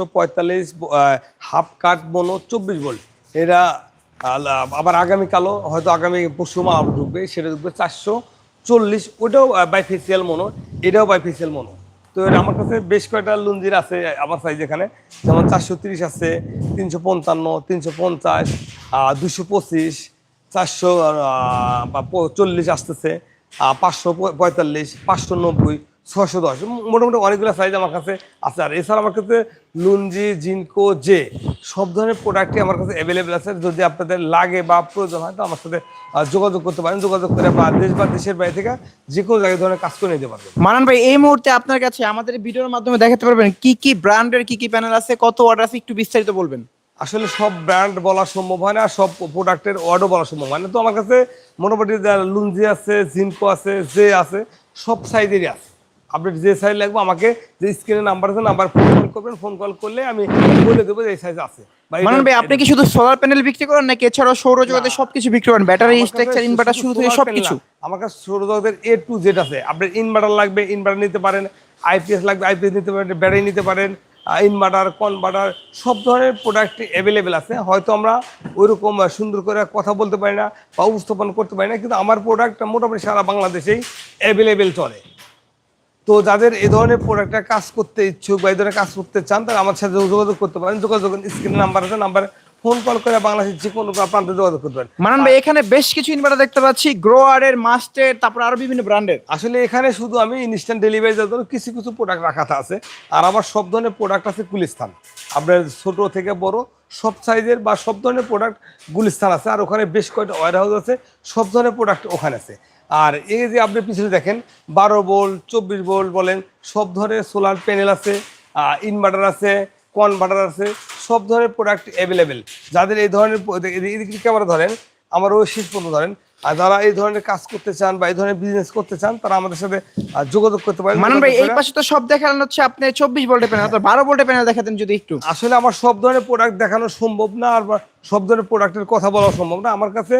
পাঁচশো পঁয়তাল্লিশ হাফ কাট মনো চব্বিশ ভোল্ট। আলা- আবার আগামীকালও হয়তো আগামী পরশু মাল ঢুকবে, সেটা ঢুকবে চারশো চল্লিশ। ওটাও বাইফেসিয়াল মনো এটাও বাইফেসিয়াল মনো তো আমার কাছে বেশ কয়েকটা লুঞ্জির আছে আমার সাইজ এখানে। যেমন চারশো তিরিশ আছে, তিনশো পঞ্চান্ন, তিনশো পঞ্চাশ দুশো পঁচিশ, চারশো চল্লিশ আসতেছে পাঁচশো পঁয়তাল্লিশ, পাঁচশো নব্বই ছশো দশ। মোটামুটি অনেকগুলো সাইজ আমার কাছে আছে। আর এছাড়া আমার কাছে লুঞ্জি জিনকো জে সব ধরনের প্রোডাক্টই আমার কাছে অ্যাভেলেবেল আছে। যদি আপনাদের লাগে বা প্রয়োজন হয় তো আমার সাথে যোগাযোগ করতে পারেন। যোগাযোগ করে বা দেশ বা দেশের বাইরে থেকে যে কোনো জায়গায় ধরনের কাজ করে নিতে পারবেন। মানান ভাই এই মুহূর্তে আপনার কাছে আমাদের ভিডিওর মাধ্যমে দেখাতে পারবেন কি কি ব্র্যান্ডের কি কি প্যানেল আছে কত অর্ডার আছে একটু বিস্তারিত বলবেন। আসলে সব ব্র্যান্ড বলা সম্ভব হয় না সব প্রোডাক্টের ওয়ার্ডও বলা সম্ভব হয় না। তো আমার কাছে মোটামুটি লুঞ্জি আছে জিনকো আছে জে আছে সব সাইজেরই আছে। আপনি যে সাইজ লাগবে আমাকে যে স্ক্রিনে নাম্বার আছে নাম্বার ফোন কল করবেন ফোন কল করলে আমি বলে দেবো যে এই সাইজ আছে। ভাই আপনি কি শুধু সোলার প্যানেল বিক্রি করেন নাকি এছাড়াও সৌরজগতে সবকিছু বিক্রি করেন? ব্যাটারি স্ট্রাকচার ইনভার্টার শুরু থেকে সবকিছু। আমার কাছে সৌরজগতের এ টু জেড আছে। আপনার ইনভার্টার লাগবে ইনভার্টার নিতে পারেন আইপিএস লাগবে আইপিএস নিতে পারেন ব্যাটারি নিতে পারেন ইনভার্টার কনভার্টার সব ধরনের প্রোডাক্ট অ্যাভেলেবেল আছে। হয়তো আমরা ওইরকম সুন্দর করে কথা বলতে পারি না বা উপস্থাপন করতে পারি না কিন্তু আমার প্রোডাক্টটা মোটামুটি সারা বাংলাদেশেই অ্যাভেলেবেল চলে। তো যাদের এই ধরনের প্রোডাক্টটা কাজ করতে ইচ্ছুক বা এই ধরনের কাজ করতে চান তারা আমার সাথে যোগাযোগ করতে পারেন। যোগাযোগ স্ক্রিন নাম্বার আছে নাম্বারে ফোন কল করে বাংলাদেশের যে কোনো প্রান্তে যোগাযোগ করতে পারেন। মানান ভাই এখানে বেশ কিছু ইনভার্টার দেখতে পাচ্ছি গ্রোয়ারের মাস্টের তারপর আরও বিভিন্ন ব্র্যান্ডের আসলে এখানে শুধু আমি ইনস্ট্যান্ট ডেলিভারি জন্য কিছু কিছু প্রোডাক্ট রাখা আছে আর আমার সব ধরনের প্রোডাক্ট আছে গুলিস্তান। আপনার ছোট থেকে বড় সব সাইজের বা সব ধরনের প্রোডাক্ট গুলিস্তান আছে আর ওখানে বেশ কয়েকটা ওয়ার হাউস আছে সব ধরনের প্রোডাক্ট ওখানে আছে। আর এই যে আপনি পিছনে দেখেন, বারো বোল্ট চব্বিশ বোল্ট বলেন, সব ধরনের সোলার প্যানেল আছে ইনভার্টার আছে কনভার্টার আছে, সব ধরনের প্রোডাক্ট অ্যাভেলেবেল যাদের এই ধরনের ক্যামেরা ধরেন আমার ওই শীষ পর্যন্ত ধরেন। আর যারা এই ধরনের কাজ করতে চান বা এই ধরনের বিজনেস করতে চান তারা আমাদের সাথে যোগাযোগ করতে পারেন। মানান ভাই এই পাশে তো সব দেখানো হচ্ছে আপনি চব্বিশ ভোল্টের প্যানেল বারো ভোল্টের প্যানেল দেখাতেন যদি একটু। আসলে আমার সব ধরনের প্রোডাক্ট দেখানো সম্ভব না আর সব ধরনের প্রোডাক্টের কথা বলা সম্ভব না। আমার কাছে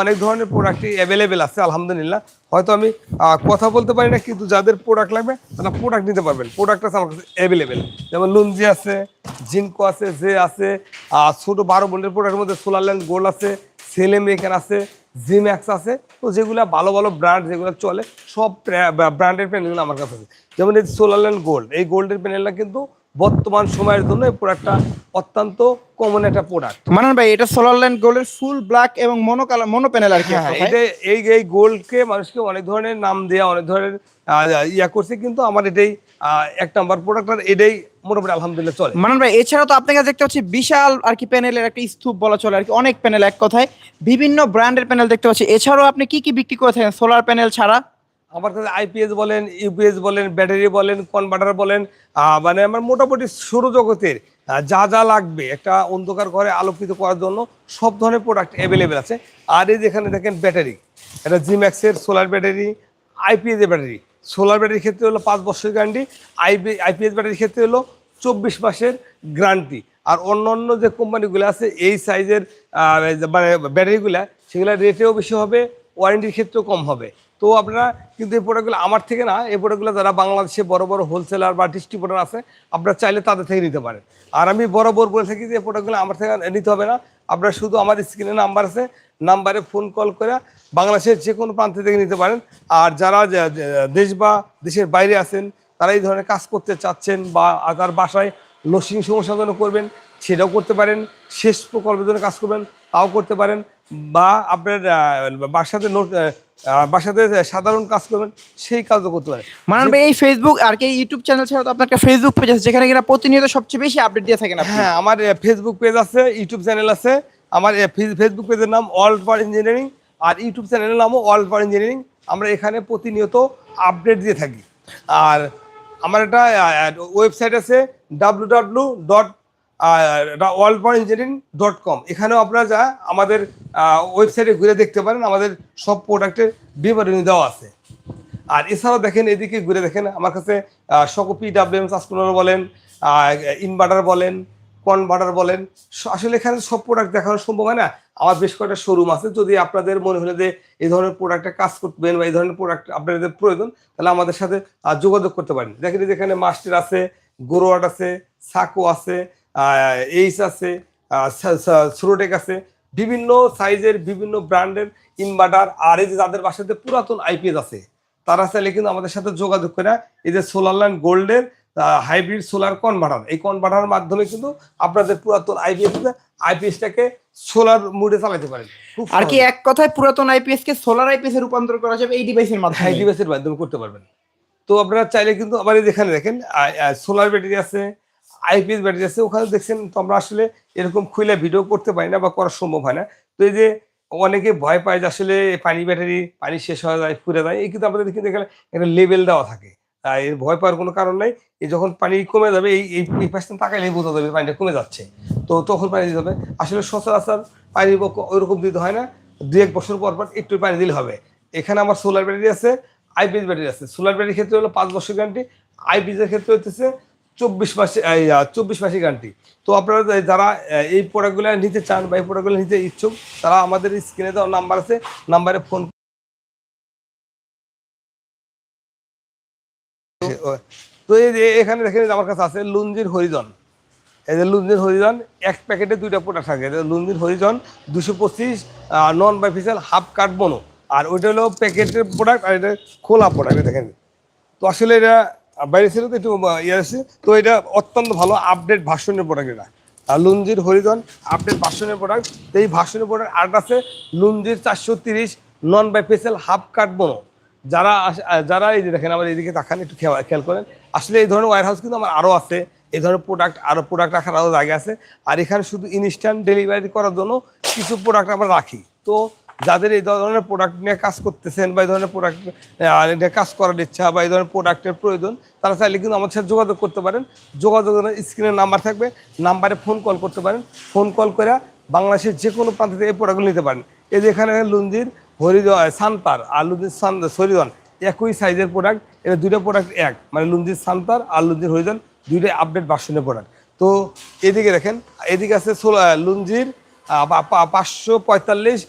অনেক ধরনের প্রোডাক্টই অ্যাভেলেবেল আছে আলহামদুলিল্লাহ। হয়তো আমি কথা বলতে পারি না কিন্তু যাদের প্রোডাক্ট লাগবে তারা প্রোডাক্ট নিতে পারবেন। প্রোডাক্ট আছে আমার কাছে অ্যাভেলেবেল যেমন লুঞ্জি আছে জিনকো আছে জে আছে আর ছোটো বারো বোল্টের প্রোডাক্টের মধ্যে সোলার ল্যান্ড গোল্ড আছে সেলে মেকার আছে জিম্যাক্স আছে তো যেগুলো ভালো ভালো ব্র্যান্ড যেগুলো চলে সব ব্র্যান্ডের প্যানেলগুলো আমার কাছে আছে। যেমন এই সোলার ল্যান্ড গোল্ড এই গোল্ডের প্যানেলটা কিন্তু বর্তমান সময়ের জন্য এই প্রোডাক্টটা অত্যন্ত কমন একটা প্রোডাক্ট মানান ভাই এটা সোলার ল্যান্ড গোল্ডের ফুল ব্ল্যাক এবং মনো কালার মনো প্যানেল আর কি হ্যাঁ এটা এই এই গোল্ডকে মানুষকে অনেক ধরনের নাম দেওয়া অনেক ধরনের ইয়া করছে কিন্তু আমার এটাই এক নাম্বার প্রোডাক্ট আর এটাই মোটামুটি আলহামদুলিল্লাহ চলে। মানান ভাই এছাড়াও তো আপনার কাছে দেখতে পাচ্ছি বিশাল আর কি প্যানেলের একটা স্তূপ বলা চলে আর কি অনেক প্যানেল এক কথায়। বিভিন্ন ব্র্যান্ডের প্যানেল দেখতে পাচ্ছি। এছাড়াও আপনি কি কি বিক্রি করে থাকেন সোলার প্যানেল ছাড়া? আমার কাছে আইপিএস বলেন ইউপিএস বলেন ব্যাটারি বলেন কনভার্টার বলেন মানে আমার মোটামুটি সৌরজগতের যা যা লাগবে একটা অন্ধকার ঘরে আলোকিত করার জন্য সব ধরনের প্রোডাক্ট অ্যাভেলেবেল আছে। আর এই যেখানে দেখেন ব্যাটারি এটা জিম্যাক্সের সোলার ব্যাটারি আইপিএস এর ব্যাটারি সোলার ব্যাটারির ক্ষেত্রে হলো পাঁচ বছরের গ্যারান্টি আইপি আইপিএস ব্যাটারির ক্ষেত্রে হলো চব্বিশ মাসের গ্যারান্টি আর অন্য অন্য যে কোম্পানিগুলো আছে, এই সাইজের মানে ব্যাটারিগুলো সেগুলো রেটেও বেশি হবে ওয়ারেন্টির ক্ষেত্রেও কম হবে। তো আপনারা কিন্তু এই প্রোডাক্টগুলো আমার থেকে না, এই প্রোডাক্টগুলো যারা বাংলাদেশে বড় বড় হোলসেলার বা ডিস্ট্রিবিউটার আছে, আপনারা চাইলে তাদের থেকে নিতে পারেন। আর আমি বরাবর বলে থাকি যে এই প্রোডাক্টগুলো আমার থেকে নিতে হবে না। আপনারা শুধু আমার স্ক্রিনে নাম্বার আছে নাম্বারে ফোন কল করে বাংলাদেশের যে কোনো প্রান্ত থেকে নিতে পারেন। আর যারা দেশ বা দেশের বাইরে আছেন তারা এই ধরনের কাজ করতে চাচ্ছেন বা তার বাসায় লসিং সমস্যার জন্য করবেন সেটাও করতে পারেন শেষ প্রকল্পের জন্য কাজ করবেন তাও করতে পারেন বা আপনার বাসাতে নোট- বাসাতে সাধারণ কাজ করবেন সেই কাজও করতে পারেন। ভাই এই ফেসবুক আর কি ইউটিউব চ্যানেল ছাড়া তো আপনার একটা ফেসবুক পেজ আছে যেখানে কিনা প্রতিনিয়ত সবচেয়ে বেশি আপডেট দিয়ে থাকেন হ্যাঁ আমার ফেসবুক পেজ আছে ইউটিউব চ্যানেল আছে আমার ফেসবুক পেজের নাম অল ফর ইঞ্জিনিয়ারিং আর ইউটিউব চ্যানেলের নামও অল ফর ইঞ্জিনিয়ারিং আমরা এখানে প্রতিনিয়ত আপডেট দিয়ে থাকি। আর আমার একটা ওয়েবসাইট আছে W W dot world for engineering dot com এখানেও আপনারা যা আমাদের ওয়েবসাইটে ঘুরে দেখতে পারেন। আমাদের সব প্রোডাক্টের বিবরণী দেওয়া আছে। আর এছাড়াও দেখেন, এদিকে ঘুরে দেখেন, আমার কাছে সকপি ডাব্লিউএম সাসকুলার বলেন ইনভার্টার বলেন কনভার্টার বলেন আসলে এখানে সব প্রোডাক্ট দেখানো সম্ভব হয় না। আমার বেশ কয়েকটা শোরুম আছে, যদি আপনাদের মনে হলে যে এই ধরনের প্রোডাক্টে কাজ করবেন বা এই ধরনের প্রোডাক্ট আপনাদের প্রয়োজন, তাহলে আমাদের সাথে যোগাযোগ করতে পারেন। দেখেন যেখানে মাস্টার আছে গোরোয়াট আছে সাকো আছে এইচ আছে সুরোটেক আছে। বিভিন্ন সাইজের বিভিন্ন ব্র্যান্ডের ইনভার্টার আর এই যে যাদের বাসাতে পুরাতন আইপিএস আছে, তারা চাইলে কিন্তু আমাদের সাথে যোগাযোগ করে এই যে সোলার লাইন গোল্ডের হাইব্রিড সোলার কনভার্টার এই কনভার্টার মাধ্যমে কিন্তু আপনাদের পুরাতন আইপিএস আইপিএসটাকে সোলার মুডে চালাতে পারেন। আর কি এক কথায় পুরাতন আইপিএস কে সোলার আইপিএস এ রূপান্তর করা যাবে এই ডিভাইসের হ্যাঁ মাধ্যমে ডিভাইসের মাধ্যমে করতে পারবেন। তো আপনারা চাইলে কিন্তু আবার এখানে দেখেন সোলার ব্যাটারি আছে আইপিএস ব্যাটারি আছে ওখানে দেখছেন তো আমরা আসলে এরকম খুলে ভিডিও করতে পারি না বা করা সম্ভব হয় না। তো এই যে অনেকে ভয় পায় যে আসলে পানি ব্যাটারি পানি শেষ হয়ে যায় ফুরে যায় এই কিন্তু আমাদের কিন্তু এখানে একটা লেভেল দেওয়া থাকে। এর ভয় পাওয়ার কোনো কারণ নাই। এই যখন পানি কমে যাবে, এই এই পাশটা তাকাইলেই বোঝা যাবে পানিটা কমে যাচ্ছে। তো তখন পানি দিতে হবে। আসলে সচরাচর পানি ওইরকম দিতে হয় না। দু এক বছর পর পর একটু পানি দিলে হবে। এখানে আমার সোলার ব্যাটারি আছে আইপিএস ব্যাটারি আছে। সোলার ব্যাটারির ক্ষেত্রে হলো পাঁচ বছর গ্যারান্টি আইপিএস এর ক্ষেত্রে হচ্ছে চব্বিশ মাসে চব্বিশ মাসে গ্যারান্টি তো আপনারা যারা এই প্রোডাক্টগুলো নিতে চান বা এই প্রোডাক্টগুলো নিতে ইচ্ছুক, তারা আমাদের স্ক্রিনে দেওয়া নাম্বার আছে। নাম্বারে ফোন তো এই যে এখানে দেখেন আমার কাছে আছে লুঞ্জির হরিজন। এই যে লুঞ্জির হরিজন, এক প্যাকেটে দুইটা প্রোডাক্ট থাকে। লুঞ্জির হরিজন, দুশো পঁচিশ নন বাইফিসিয়াল হাফ কাট বনো আর ওইটা হলো প্যাকেটের প্রোডাক্ট আর এটা খোলা প্রোডাক্ট দেখেন। তো আসলে এটা বাইরে ছিল তো, একটু ইয়ে আছে। তো এটা অত্যন্ত ভালো আপডেট ভার্সনের প্রোডাক্ট এটা। আর লুঞ্জির হরিজন আপডেট ভার্সনের প্রোডাক্ট এই ভার্সনের প্রোডাক্ট আর আছে লুঞ্জির চারশো তিরিশ নন বাইফেসিয়াল হাফ কাট বনো যারা যারা এই যে দেখেন আমার এইদিকে তাকান, একটু খেয়া- খেয়াল করেন। আসলে এই ধরনের ওয়ার হাউস কিন্তু আমার আরও আছে। এই ধরনের প্রোডাক্ট আরও প্রোডাক্ট রাখার আরও জায়গা আছে। আর এখানে শুধু ইনস্ট্যান্ট ডেলিভারি করার জন্য কিছু প্রোডাক্ট আমরা রাখি। তো যাদের এই ধরনের প্রোডাক্ট নিয়ে কাজ করতেছেন বা এই ধরনের প্রোডাক্ট নিয়ে কাজ করার ইচ্ছা বা এই ধরনের প্রোডাক্টের প্রয়োজন, তারা চাইলে কিন্তু আমাদের সাথে যোগাযোগ করতে পারেন। যোগাযোগ স্ক্রিনের নাম্বার থাকবে। নাম্বারে ফোন কল করতে পারেন। ফোন কল করে বাংলাদেশের যে কোনো প্রান্ত থেকে এই প্রোডাক্টগুলো নিতে পারেন। এই যে এখানে লুঞ্জির হরিজন সানপার আর সান সরিজন একই সাইজের প্রোডাক্ট এটা দুইটা প্রোডাক্ট এক। মানে লুঞ্জির সানপার আর লুঞ্জির হরিজন দুইটাই আপডেট ভার্সনের প্রোডাক্ট তো এদিকে দেখেন, এদিকে আছে লুঞ্জির পাঁচশো পঁয়তাল্লিশ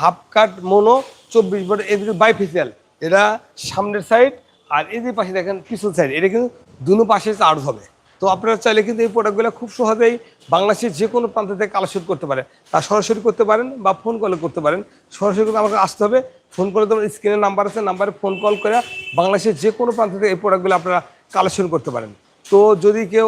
হাফ কাট মোনো চব্বিশ বড় এদিকে বাইফেসিয়াল এটা সামনের সাইড আর যে পাশে দেখেন পিছন সাইড এটা কিন্তু দুনো পাশে চার্জ হবে। তো আপনারা চাইলে কিন্তু এই প্রোডাক্টগুলো খুব সহজেই বাংলাদেশের যে কোনো প্রান্ত থেকে কালেকশন করতে পারেন। তা সরাসরি করতে পারেন বা ফোন কলে করতে পারেন। সরাসরি কিন্তু আমাকে আসতে হবে। ফোন করে তোমার স্ক্রিনের নাম্বার আছে নাম্বারে ফোন কল করে বাংলাদেশের যে কোনো প্রান্ত থেকে এই প্রোডাক্টগুলো আপনারা কালেকশন করতে পারেন। তো যদি কেউ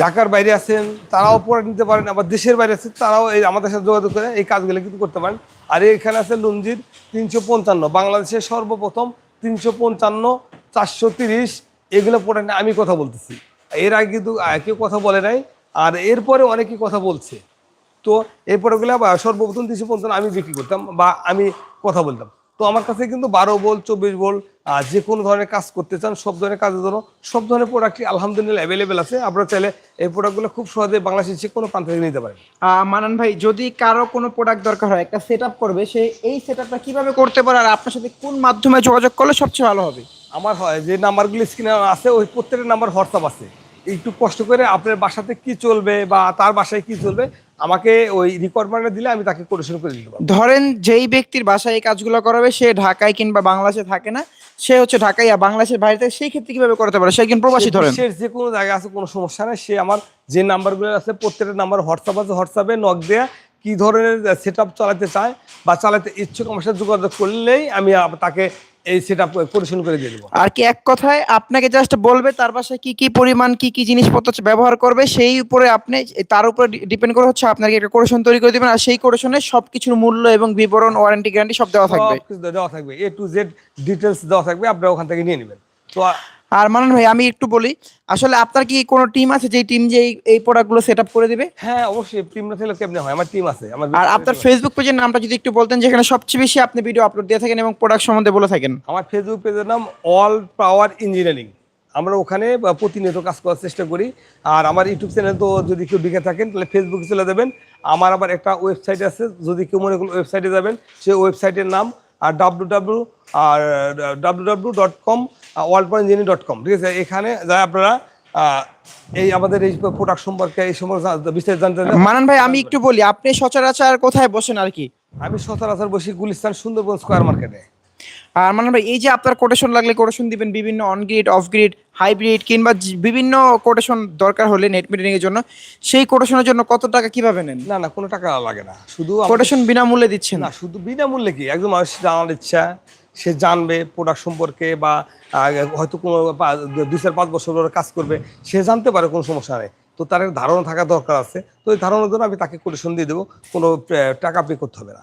ঢাকার বাইরে আছেন, তারাও পড়ে নিতে পারেন, আবার দেশের বাইরে আছেন, তারাও এই আমাদের সাথে যোগাযোগ করে এই কাজগুলো কিন্তু করতে পারেন। আর এখানে আছে লুঞ্জির তিনশো পঞ্চান্ন, বাংলাদেশের সর্বপ্রথম তিনশো পঞ্চান্ন চারশো তিরিশ এগুলো পড়ে নিয়ে আমি কথা বলতেছি। এর আগে কিন্তু কেউ কথা বলে নাই, আর এরপরে অনেকেই কথা বলছে। তো এই প্রোডাক্টগুলো সর্বপ্রথম তিনশো পঞ্চান্ন আমি বিক্রি করতাম বা আমি কথা বলতাম। তো আমার কাছে কিন্তু বারো বল চব্বিশ বল যে কোনো ধরনের কাজ করতে চান, সব ধরনের কাজের জন্য, সব ধরনের প্রোডাক্টই আলহামদুলিল্লাহ অ্যাভেলেবেল আছে। আপনারা চাইলে এই প্রোডাক্টগুলো খুব সহজে বাংলাদেশের যে কোনো প্রান্ত থেকে নিতে পারেন। মানান ভাই, যদি কারও কোনো প্রোডাক্ট দরকার হয়, একটা সেট করবে, সে এই সেট কীভাবে করতে পারে, আর আপনার সাথে কোন মাধ্যমে যোগাযোগ করলে সবচেয়ে ভালো হবে? আমার হয় যে নাম্বারগুলো স্ক্রিনে আছে ওই প্রত্যেকটা নাম্বার হোয়াটসঅ্যাপ আছে। একটু কষ্ট করে আপনার বাসাতে কি চলবে বা তার বাসায় কি চলবে আমাকে ওই রিকোয়ারমেন্টটা দিলে আমি তাকে কোটেশন করে দিতে পারব। ধরেন যেই ব্যক্তির বাসায় এই কাজগুলো করাবে সে ঢাকায় কিংবা বাংলাদেশে থাকে না সে হচ্ছে ঢাকায় আর বাংলাদেশের বাইরে থাকে সেই ক্ষেত্রে কীভাবে করতে পারে? সে একজন প্রবাসী সে ধরেন। বিশ্বের যে কোনো জায়গায় আছে কোনো সমস্যা নেই সে আমার যে নাম্বারগুলো আছে প্রত্যেকটা নাম্বার হোয়াটসঅ্যাপ আছে হোয়াটসঅ্যাপে নক দেয়া কি ধরনের সেট চালাতে চায় বা চালাতে ইচ্ছুক আমার সাথে যোগাযোগ করলেই আমি তাকে এই সেট আপ করে দিয়ে দেবো। আর কি এক কথায় আপনাকে জাস্ট বলবে তার বাসায় কি কি পরিমাণ কি কি জিনিসপত্র ব্যবহার করবে সেই উপরে আপনি তার উপরে ডিপেন্ড করে হচ্ছে আপনাকে একটা কোরেশন তৈরি করে দিবেন আর সেই কোরেশনে সবকিছুর মূল্য এবং বিবরণ ওয়ারেন্টি গ্যারান্টি সব দেওয়া থাকবে। দেওয়া থাকবে এ টু জেড ডিটেলস দেওয়া থাকবে আপনারা ওখান থেকে নিয়ে নেবেন। তো আর মানন ভাই আমি একটু বলি আসলে আপনার কি কোনো টিম আছে যেই টিম যে এই- এই প্রোডাক্টগুলো সেট আপ করে দিবে? হ্যাঁ অবশ্যই টিম না থাকলে কেমনে হয়? আমার টিম আছে আমার আর আপনার ফেসবুক পেজের নামটা যদি একটু বলতেন যেখানে সবচেয়ে বেশি আপনি ভিডিও আপলোড দিয়ে থাকেন এবং প্রোডাক্ট সম্বন্ধে বলে থাকেন। আমার ফেসবুক পেজের নাম অল পাওয়ার ইঞ্জিনিয়ারিং আমরা ওখানে প্রতিনিয়ত কাজ করার চেষ্টা করি। আর আমার ইউটিউব চ্যানেল তো যদি কেউ ঢুকে থাকেন তাহলে ফেসবুকে চলে যাবেন। আমার আবার একটা ওয়েবসাইট আছে যদি কেউ মনে করেন ওয়েবসাইটে যাবেন সেই ওয়েবসাইটের নাম আর ডাব্লু ডাব্লু আর W W dot com world power engineering dot com ঠিক আছে? এখানে যা আপনারা এই আমাদের এই প্রোডাক্ট সম্পর্কে এই সম্পর্কে বিস্তারিত জানতে মানান ভাই আমি একটু বলি আপনি সচরাচর কোথায় বসেন আর কি? আমি সচরাচর বসি গুলিস্তান সুন্দরবন স্কোয়ার মার্কেটে আর মানে ভাই এই যে আপনার কোটেশন লাগলে কোটেশন দিবেন বিভিন্ন on grid off grid hybrid কিংবা বিভিন্ন কোটেশন দরকার হলে নেট মিটারিং এর জন্য সেই কোটেশনের জন্য কত টাকা কীভাবে নেন? না না কোনো টাকা লাগে না। শুধু কোটেশন বিনামূল্যে দিচ্ছেন। না শুধু বিনামূল্যে কি? একদম মানুষ জানার ইচ্ছা। সে জানবে প্রোডাক্ট সম্পর্কে বা হয়তো কোনো দুই চার পাঁচ বছর ধরে কাজ করবে সে জানতে পারে কোনো সমস্যা নেই। তো তার ধারণা থাকা দরকার আছে। তো এই ধারণার জন্য আমি তাকে কোটেশন দিয়ে দেবো কোনো টাকা পে করতে হবে না।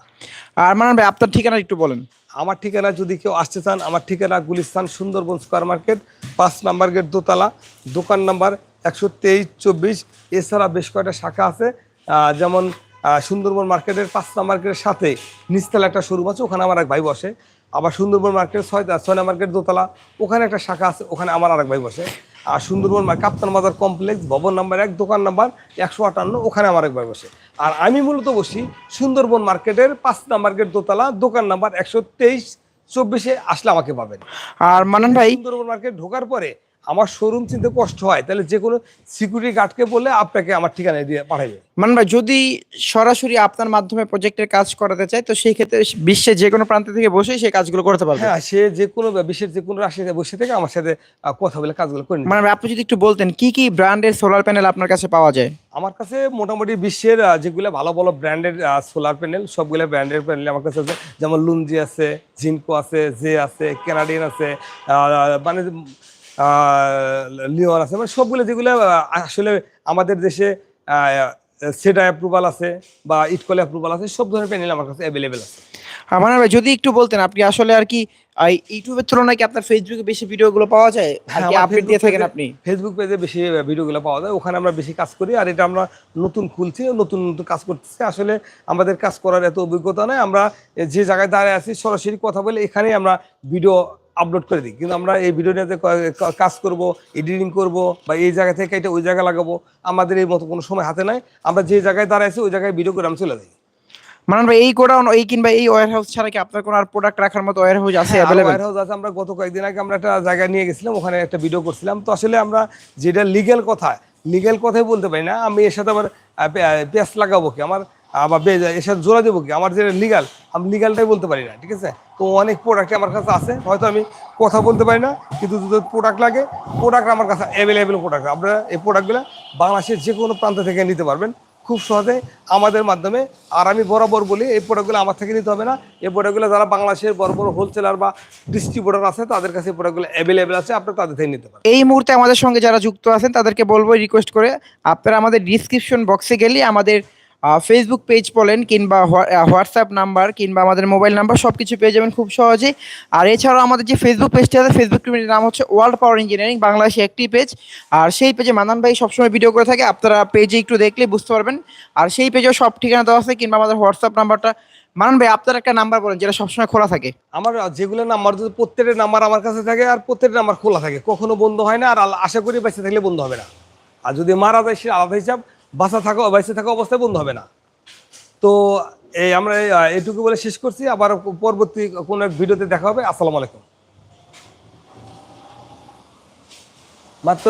আর মানে ভাই আপনার ঠিকানা একটু বলেন। আমার ঠিকানা যদি কেউ আসতে চান আমার ঠিকানা গুলিস্তান সুন্দরবন স্কোয়ার মার্কেট পাঁচ নাম্বার গেট দোতলা দোকান নাম্বার একশো তেইশ চব্বিশ এছাড়া বেশ কয়েকটা শাখা আছে। যেমন সুন্দরবন মার্কেটের পাঁচ নাম্বার গেটের সাথে নিচতলা একটা শোরুম আছে ওখানে আমার এক ভাই বসে। আবার সুন্দরবন মার্কেট ছয় ছয় মার্কেট দোতলা ওখানে একটা শাখা আছে ওখানে আমার আরেক ভাই বসে। আর সুন্দরবন কাপ্তান বাজার কমপ্লেক্স ভবন নাম্বার এক দোকান নাম্বার একশো আটান্ন ওখানে আমার এক ভাই বসে। আর আমি মূলত বসি সুন্দরবন মার্কেটের পাঁচ নাম্বার গেট দোতলা দোকান নাম্বার একশো তেইশ চব্বিশে আসলে আমাকে পাবেন। আর মানন ভাই সুন্দরবন মার্কেট ঢোকার পরে আমার শোরুম চিনতে কষ্ট হয় তাহলে যে কোনো সিকিউরিটি গার্ডকে বলে আপনাকে আমার ঠিকানায় দিয়ে পাঠাবে মানান ভাই যদি সরাসরি আপনার মাধ্যমে প্রজেক্টের কাজ করাতে চায় তো সেই ক্ষেত্রে বিশ্বের যে কোনো প্রান্ত থেকে বসে সেই কাজগুলো করতে পারবে। হ্যাঁ সে যে কোনো বিশ্বের যে কোনো রাশিতে বসে থেকে আমার সাথে কথা বলে কাজগুলো করে মানে আপনি যদি একটু বলতেন কি কি ব্র্যান্ডের সোলার প্যানেল আপনার কাছে পাওয়া যায়? আমার কাছে মোটামুটি বিশ্বের যেগুলো ভালো ভালো ব্র্যান্ডের সোলার প্যানেল সবগুলো ব্র্যান্ডের প্যানেল আমার কাছে আছে। যেমন লুনজি আছে জিনকো আছে জে আছে ক্যানাডিয়ান আছে মানে লিওন আছে। মানে সবগুলো যেগুলো আসলে আমাদের দেশে সেটা অ্যাপ্রুভাল আছে বা ইটকলে অ্যাপ্রুভাল আছে সব ধরনের প্যানেল আমার কাছে অ্যাভেলেবেল আছে। আমার ভাই যদি একটু বলতেন আপনি আসলে আর কি ইউটিউবের তুলনায় কি আপনার ফেসবুকে বেশি ভিডিওগুলো পাওয়া যায়? আর হ্যাঁ, কি আপডেট দিয়ে থাকেন আপনি? ফেসবুক পেজে বেশি ভিডিওগুলো পাওয়া যায়। ওখানে আমরা বেশি কাজ করি আর এটা আমরা নতুন খুলছি নতুন নতুন কাজ করতেছি। আসলে আমাদের কাজ করার এত অভিজ্ঞতা নেই। আমরা যে জায়গায় দাঁড়িয়ে আছি সরাসরি কথা বলে এখানেই আমরা ভিডিও আপলোড করে দিই। কিন্তু আমরা এই ভিডিও নিয়ে যে ক- ক- কাজ করব এডিটিং করব বা এই জায়গা থেকে এটা ওই জায়গায় লাগাবো আমাদের এই মতো কোনো সময় হাতে নাই। আমরা যে জায়গায় দাঁড়িয়ে আছি ওই জায়গায় ভিডিও করে আমি চলে যাই। মানান ভাই এই গোডাউন এই কিংবা এই ওয়্যার হাউস ছাড়া কি আপনার কোনো আর প্রোডাক্ট রাখার মতো ওয়্যার হাউস আছে অ্যাভেলেবেল হাউস আছে। আমরা গত কয়েকদিন আগে আমরা একটা জায়গায় নিয়ে গেছিলাম ওখানে একটা ভিডিও করছিলাম। তো আসলে আমরা যেটা লিগেল কথা লিগেল কথাই বলতে পারি না। আমি এর সাথে আবার পেঁয়াজ লাগাবো কি? আমার আবার বে- এর সাথে জোড়া দেবো কি? আমার যেটা লিগাল আমি লিগালটাই বলতে পারি না, ঠিক আছে? তো অনেক প্রোডাক্ট আমার কাছে আছে, হয়তো আমি কথা বলতে পারি না, কিন্তু যদি প্রোডাক্ট লাগে প্রোডাক্ট আমার কাছে অ্যাভেলেবেল প্রোডাক্ট আপনারা এই প্রোডাক্টগুলো বাংলাদেশের যে কোনো প্রান্ত থেকে নিতে পারবেন। খুব সহজে আমাদের মাধ্যমে, আর আমি বরাবর বলি, এই প্রোডাক্টগুলো আমার থেকে নিতে হবে না। এই প্রোডাক্টগুলো যারা বাংলাদেশের বড় বড় হোলসেলার বা ডিস্ট্রিবিউটর আছে, তাদের কাছে এই প্রোডাক্টগুলো অ্যাভেলেবেল আছে, আপনারা তাদের থেকে নিতে পারেন। এই মুহূর্তে আমাদের সঙ্গে যারা যুক্ত আছেন, তাদেরকে বলব রিকোয়েস্ট করে, আপনারা আমাদের ডিসক্রিপশন বক্সে গেলে আমাদের ফেসবুক পেজ বলেন কিংবা হোয়াটসঅ্যাপ নাম্বার কিংবা আমাদের মোবাইল নাম্বার সব কিছু পেয়ে যাবেন খুব সহজে আর এছাড়াও আমাদের যে ফেসবুক পেজটি আছে ফেসবুক পেজের নাম হচ্ছে ওয়ার্ল্ড পাওয়ার ইঞ্জিনিয়ারিং বাংলাদেশে একটি পেজ আর সেই পেজে মানান ভাই সবসময় ভিডিও করে থাকে, আপনারা পেজে একটু দেখলে বুঝতে পারবেন। আর সেই পেজেও সব ঠিকানা দেওয়া আছে কিংবা আমাদের হোয়াটসঅ্যাপ নাম্বারটা মানান ভাই, আপনার একটা নাম্বার বলেন, যেটা সবসময় খোলা থাকে। আমার যেগুলো নাম্বার প্রত্যেকের নাম্বার আমার কাছে থাকে আর প্রত্যেকের নাম্বার খোলা থাকে, কখনো বন্ধ হয় না। আর আশা করি বেঁচে থাকলে বন্ধ হবে না। আর যদি মারা যায়, সে আলাদা হিসাব। বাঁচা থাকা বাইসে থাকা অবস্থায় বন্ধ হবে না। তো এই আমরা এটুকু বলে শেষ করছি। আবার পরবর্তী কোনো এক ভিডিওতে দেখা হবে। আসসালামু আলাইকুম। মাত্র